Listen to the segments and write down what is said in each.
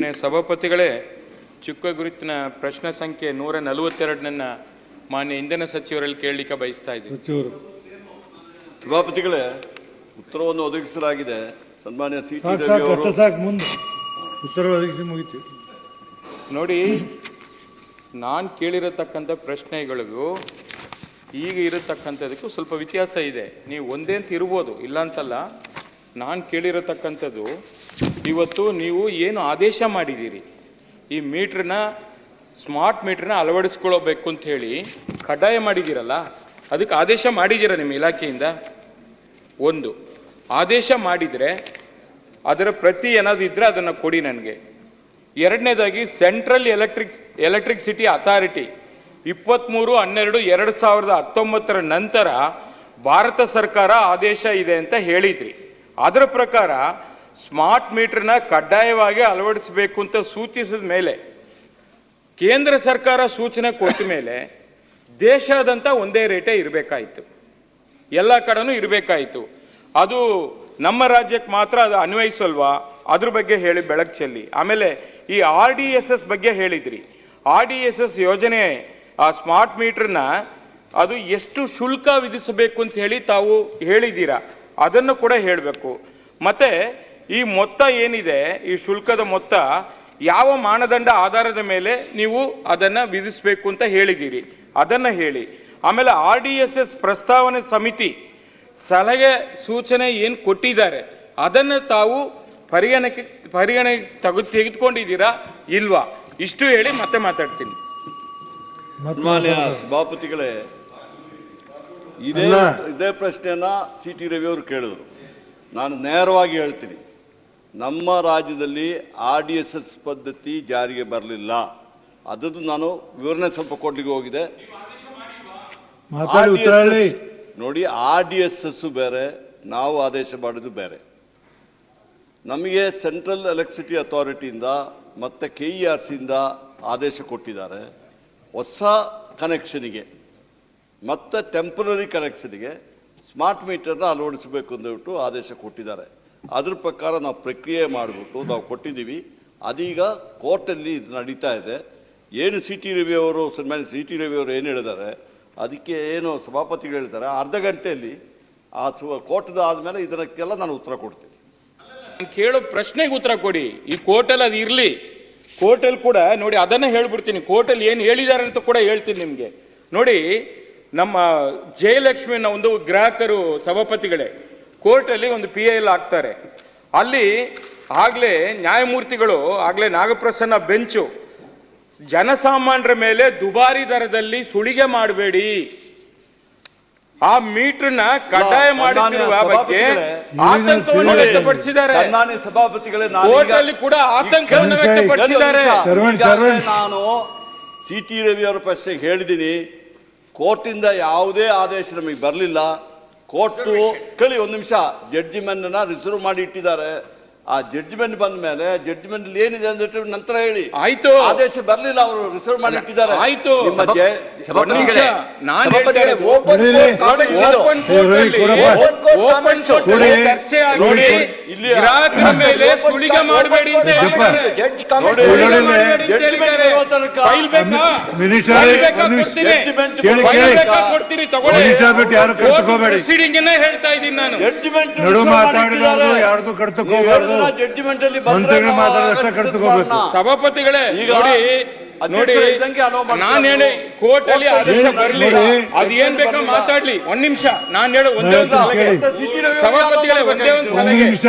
ನೇ ಸಭಾಪತಿಗಳೇ ಚಿಕ್ಕ ಗುರುತಿನ ಪ್ರಶ್ನೆ ಸಂಖ್ಯೆ ನೂರ ನಲವತ್ತೆರಡನ್ನ ಮಾನ್ಯ ಇಂಧನ ಸಚಿವರಲ್ಲಿ ಕೇಳಲಿಕ್ಕೆ ಬಯಸ್ತಾ ಇದ್ದೀನಿ. ಸಚಿವರು. ಸಭಾಪತಿಗಳೇ ಉತ್ತರವನ್ನು ಒದಗಿಸಲಾಗಿದೆ. ಸನ್ಮಾನ್ಯ ಸಿ ಉತ್ತರ ಒದಗಿಸಿ ಮುಗಿತು. ನೋಡಿ ನಾನು ಕೇಳಿರತಕ್ಕಂಥ ಪ್ರಶ್ನೆಗಳಿಗೂ ಈಗ ಇರತಕ್ಕಂಥದಕ್ಕೂ ಸ್ವಲ್ಪ ವ್ಯತ್ಯಾಸ ಇದೆ. ನೀವು ಒಂದೇ ಅಂತ ಇರ್ಬೋದು ಇಲ್ಲ ಅಂತಲ್ಲ. ನಾನು ಕೇಳಿರತಕ್ಕಂಥದ್ದು ಇವತ್ತು ನೀವು ಏನು ಆದೇಶ ಮಾಡಿದ್ದೀರಿ? ಈ ಮೀಟ್ರನ್ನ ಸ್ಮಾರ್ಟ್ ಮೀಟ್ರನ್ನ ಅಳವಡಿಸ್ಕೊಳ್ಬೇಕು ಅಂತ ಹೇಳಿ ಕಡ್ಡಾಯ ಮಾಡಿದ್ದೀರಲ್ಲ, ಅದಕ್ಕೆ ಆದೇಶ ಮಾಡಿದ್ದೀರ ನಿಮ್ಮ ಇಲಾಖೆಯಿಂದ? ಒಂದು, ಆದೇಶ ಮಾಡಿದರೆ ಅದರ ಪ್ರತಿ ಏನಾದರೂ ಇದ್ದರೆ ಅದನ್ನು ಕೊಡಿ ನನಗೆ. ಎರಡನೇದಾಗಿ, ಸೆಂಟ್ರಲ್ ಎಲೆಕ್ಟ್ರಿಕ್ ಎಲೆಕ್ಟ್ರಿಸಿಟಿ ಅಥಾರಿಟಿ ಇಪ್ಪತ್ತ್ಮೂರು ಹನ್ನೆರಡು, ಎರಡು ಸಾವಿರದ ಹತ್ತೊಂಬತ್ತರ ನಂತರ ಭಾರತ ಸರ್ಕಾರ ಆದೇಶ ಇದೆ ಅಂತ ಹೇಳಿದ್ರಿ. ಅದರ ಪ್ರಕಾರ ಸ್ಮಾರ್ಟ್ ಮೀಟರ್ನ ಕಡ್ಡಾಯವಾಗಿ ಅಳವಡಿಸಬೇಕು ಅಂತ ಸೂಚಿಸಿದ ಮೇಲೆ ಕೇಂದ್ರ ಸರ್ಕಾರ ಸೂಚನೆ ಕೊಟ್ಟ ಮೇಲೆ ದೇಶಾದಂಥ ಒಂದೇ ರೇಟೇ ಇರಬೇಕಾಯಿತು. ಎಲ್ಲ ಕಡೆನೂ ಇರಬೇಕಾಯಿತು. ಅದು ನಮ್ಮ ರಾಜ್ಯಕ್ಕೆ ಮಾತ್ರ ಅದು ಅನ್ವಯಿಸಲ್ವಾ? ಅದ್ರ ಬಗ್ಗೆ ಹೇಳಿ ಬೆಳಕು ಚೆಲ್ಲಿ ಆಮೇಲೆ ಈ ಆರ್ ಡಿ ಎಸ್ ಎಸ್ ಬಗ್ಗೆ ಹೇಳಿದ್ರಿ. ಆರ್ ಡಿ ಎಸ್ ಎಸ್ ಯೋಜನೆ, ಆ ಸ್ಮಾರ್ಟ್ ಮೀಟರ್ನ ಅದು ಎಷ್ಟು ಶುಲ್ಕ ವಿಧಿಸಬೇಕು ಅಂತ ಹೇಳಿ ತಾವು ಹೇಳಿದ್ದೀರಾ? ಅದನ್ನು ಕೂಡ ಹೇಳಬೇಕು. ಮತ್ತೆ ಈ ಮೊತ್ತ ಏನಿದೆ ಈ ಶುಲ್ಕದ ಮೊತ್ತ ಯಾವ ಮಾನದಂಡ ಆಧಾರದ ಮೇಲೆ ನೀವು ಅದನ್ನ ವಿಧಿಸಬೇಕು ಅಂತ ಹೇಳಿದ್ದೀರಿ. ಅದನ್ನ ಹೇಳಿ. ಆಮೇಲೆ ಆರ್ ಡಿ ಎಸ್ ಎಸ್ ಪ್ರಸ್ತಾವನೆ ಸಮಿತಿ ಸಲಹೆ ಸೂಚನೆ ಏನು ಕೊಟ್ಟಿದ್ದಾರೆ ಅದನ್ನು ತಾವು ಪರಿಗಣಕ್ಕೆ ಪರಿಗಣನೆ ತಗು ತೆಗೆದುಕೊಂಡಿದ್ದೀರಾ ಇಲ್ವಾ? ಇಷ್ಟು ಹೇಳಿ ಮತ್ತೆ ಮಾತಾಡ್ತೀನಿ. ಸಭಾಪತಿಗಳೇ ಇದೇ. ಇದೇ ಪ್ರಶ್ನೆಯನ್ನ ಸಿ ಟಿ ರವಿ ಅವರು ಕೇಳಿದ್ರು. ನಾನು ನೇರವಾಗಿ ಹೇಳ್ತೀನಿ. ನಮ್ಮ ರಾಜ್ಯದಲ್ಲಿ ಆರ್ ಡಿ ಎಸ್ ಎಸ್ ಪದ್ಧತಿ ಜಾರಿಗೆ ಬರಲಿಲ್ಲ. ಅದನ್ನು ನಾನು ವಿವರಣೆ ಸ್ವಲ್ಪ ಕೊಡ್ಲಿಕ್ಕೆ ಹೋಗಿದೆ. RDSS ನೋಡಿ ಆರ್ ಡಿ ಎಸ್ ಎಸ್ ಬೇರೆ ನಾವು ಆದೇಶ ಮಾಡೋದು ಬೇರೆ. ನಮಗೆ ಸೆಂಟ್ರಲ್ ಎಲೆಕ್ಟ್ರಿಸಿಟಿ ಅಥಾರಿಟಿಯಿಂದ ಮತ್ತು ಕೆ ಇ ಆರ್ ಸಿಯಿಂದ ಆದೇಶ ಕೊಟ್ಟಿದ್ದಾರೆ. ಹೊಸ ಕನೆಕ್ಷನಿಗೆ ಮತ್ತು ಟೆಂಪ್ರರಿ ಕನೆಕ್ಷನಿಗೆ ಸ್ಮಾರ್ಟ್ ಮೀಟರ್ನ ಅಳವಡಿಸಬೇಕು ಅಂದ್ಬಿಟ್ಟು ಆದೇಶ ಕೊಟ್ಟಿದ್ದಾರೆ. ಅದ್ರ ಪ್ರಕಾರ ನಾವು ಪ್ರಕ್ರಿಯೆ ಮಾಡಿಬಿಟ್ಟು ನಾವು ಕೊಟ್ಟಿದ್ದೀವಿ. ಅದೀಗ ಕೋರ್ಟಲ್ಲಿ ಇದು ನಡೀತಾ ಇದೆ. ಏನು ಸಿ ಟಿ ರವಿ ಅವರು, ಸನ್ಮಾನ್ಯ ಸಿ ಟಿ ರವಿ ಅವರು ಏನು ಹೇಳಿದ್ದಾರೆ? ಅದಕ್ಕೆ ಏನು ಸಭಾಪತಿಗಳು ಹೇಳ್ತಾರೆ? ಅರ್ಧ ಗಂಟೆಯಲ್ಲಿ ಆ ಸು, ಕೋರ್ಟದ ಆದಮೇಲೆ ಇದಕ್ಕೆಲ್ಲ ನಾನು ಉತ್ತರ ಕೊಡ್ತೀನಿ. ನಾನು ಕೇಳೋ ಪ್ರಶ್ನೆಗೆ ಉತ್ತರ ಕೊಡಿ. ಈ ಕೋರ್ಟಲ್ಲಿ ಅದು ಇರಲಿ. ಕೋರ್ಟಲ್ಲಿ ಕೂಡ, ನೋಡಿ, ಅದನ್ನೇ ಹೇಳ್ಬಿಡ್ತೀನಿ. ಕೋರ್ಟಲ್ಲಿ ಏನು ಹೇಳಿದ್ದಾರೆ ಅಂತ ಕೂಡ ಹೇಳ್ತೀನಿ ನಿಮಗೆ. ನೋಡಿ, ನಮ್ಮ ಜಯಲಕ್ಷ್ಮಿನ ಒಂದು ಗ್ರಾಹಕರು ಸಭಾಪತಿಗಳೇ ಕೋರ್ಟಲ್ಲಿ ಒಂದು ಪಿ ಎಲ್ ಹಾಕ್ತಾರೆ. ಅಲ್ಲಿ ಆಗಲೇ ನ್ಯಾಯಮೂರ್ತಿಗಳು ಆಗಲೇ ನಾಗಪ್ರಸನ್ನ ಬೆಂಚು ಜನಸಾಮಾನ್ಯರ ಮೇಲೆ ದುಬಾರಿ ದರದಲ್ಲಿ ಸುಳಿಗೆ ಮಾಡಬೇಡಿ. ಆ ಮೀಟರ್ನ ಕಡ್ಡಾಯ ಮಾಡಿರುವ ಬಗ್ಗೆ ಆತಂಕವನ್ನು ವ್ಯಕ್ತಪಡಿಸಿದ್ದಾರೆ. ಸಭಾಪತಿಗಳಲ್ಲಿ ಸಭಾಪತಿಗಳೇ ಕೋರ್ಟಲ್ಲಿ ಕೂಡ ಆತಂಕವನ್ನು ವ್ಯಕ್ತಪಡಿಸಿದ್ದಾರೆ. ನಾನು ಸಿ ಟಿ ರವಿ ಅವರ ಪ್ರಶ್ನೆಗೆ ಹೇಳಿದ್ದೀನಿ. ಕೋರ್ಟಿಂದ ಯಾವುದೇ ಆದೇಶ ನಮಗೆ ಬರಲಿಲ್ಲ. ಕೋರ್ಟು ಕೇಳಿ ಒಂದು ನಿಮಿಷ. ಜಡ್ಜಿಮೆಂಟ್ ರಿಸರ್ವ್ ಮಾಡಿ ಇಟ್ಟಿದ್ದಾರೆ. ಆ ಜಡ್ಜ್ಮೆಂಟ್ ಬಂದ ಮೇಲೆ ಜಡ್ಜ್ಮೆಂಟ್ ಏನಿದೆ ಅಂತ ನಂತರ ಹೇಳಿ. ಆಯ್ತು. ಆದೇಶ ಬರಲಿಲ್ಲ ಅವರು ರಿಸರ್ವ್ ಮಾಡಿ ಇಟ್ಟಿದ್ದಾರೆ ಆಯ್ತು. ಇಲ್ಲಿ ಗ್ರಾಹಕರ ಮೇಲೆ ಸುಳಿಗೆ ಮಾಡಬೇಡಿ ಅಂತ ಜಡ್ಜ್. ಕೊಡ್ತೀನಿ. Judgment ಕೇಳಿ, ಫೈಲ್ ಬೇಕಾ ಕೊಡ್ತೀನಿ? ತಗೊಳ್ಳಿ. ಹೇಳ್ತಾ ಇದ್ದೀನಿ ನಾನು. ಜಡ್ಜ್ಮೆಂಟ್ ಯಾರ್ದು ಕರ್ತಕೋಬಾರ್ದು? ಜಡ್ಜ್ಮೆಂಟ್ ಅಲ್ಲಿ ಮಂತ್ರಿಗಳು ಮಾತಾಡೋದಷ್ಟೇ. ಸಭಾಪತಿಗಳೇ ಈಗ ನೋಡಿ ನೋಡಿ ನಾನು ಹೇಳಿ. ಕೋರ್ಟ್ ಅಲ್ಲಿ ಆದೇಶ ಬರಲಿ. ಅದು ಏನ್ ಬೇಕಾ ಮಾತಾಡ್ಲಿ. ಒಂದ್ ನಿಮಿಷ. ನಾನು ಹೇಳೋ ಒಂದೇ ಒಂದು ಸಲಹೆ. ಸಭಾಪತಿಗಳೇ ಒಂದೇ ಒಂದು ಒಂದು ಸಲಹೆ. ನಿಮಿಷ.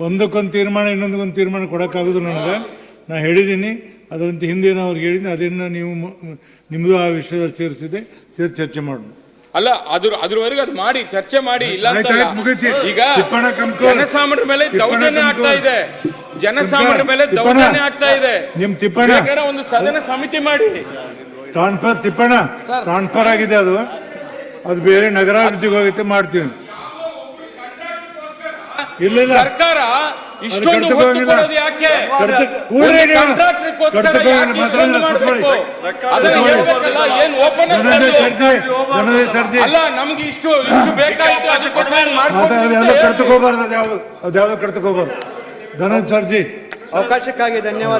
ಒಂದಕ್ಕೊಂದು ತೀರ್ಮಾನ ಇನ್ನೊಂದಕ್ಕೊಂದು ತೀರ್ಮಾನ ಕೊಡೋಕ್ಕಾಗೋದು ನನಗೆ. ನಾ ಹೇಳಿದ್ದೀನಿ ಅದರಂತೆ ಹಿಂದೆ ನಾವು ಅವ್ರಿಗೆ ಹೇಳಿದ್ದೀನಿ ಅದನ್ನು ನೀವು ಮ- ನಿಮ್ಮದು ಆ ವಿಷಯದಲ್ಲಿ ಸೇರಿಸಿದೆ ಸೇರಿ ಚರ್ಚೆ ಮಾಡೋಣ. ಅಲ್ಲ ಅದ್ರ ಅದ್ರವರೆಗೂ ಅದು ಮಾಡಿ ಚರ್ಚೆ ಮಾಡಿ ಇಲ್ಲ ಅಂತ. ಈಗ. ಜನಸಾಮಾನ್ಯರ ಮೇಲೆ ದೌರ್ಜನ್ಯ ಆಗ್ತಾ. ಇದೆ ಜನಸಾಮಾನ್ಯರ ಮೇಲೆ. ದೌರ್ಜನ್ಯ ಆಗ್ತಾ ಇದೆ ನಿಮ್ ತಿಪ್ಪಣ್ಣ. ಒಂದು ಸದನ ಸಮಿತಿ ಮಾಡಿ ಟ್ರಾನ್ಸ್ಫರ್ ತಿಪ್ಪಣ ಟ್ರಾನ್ಸ್ಫರ್ ಆಗಿದೆ ಅದು ಅದು ಬೇರೆ ನಗರಾಭಿವೃದ್ಧಿಗೆ ಹೋಗುತ್ತೆ ಮಾಡ್ತೀವಿ ಇಲ್ಲ ಸರ್ಕಾರ ಇಷ್ಟೊಂದು ಒತ್ತು ಕೊಡೋದು ಯಾಕೆ? ಇಲ್ಲ. ಯಾಕೆ ಇಷ್ಟೊಂದು ಮಾಡಬೇಕು? ಅದನ್ನ. ಹೇಳ್ಬೇಕಲ್ಲ ಏನ್ ಓಪನ್ ಅಲ್ಲ ನಮ್ಗೆ ಇಷ್ಟು ಇಷ್ಟು ಬೇಕಾಯ್ತು ಅದಕ್ಕೋಸ್ಕರ ಅದ್ಯಾವುದೋ ದನದ ಸರ್ಜಿ. ಅವಕಾಶಕ್ಕಾಗಿ ಧನ್ಯವಾದ.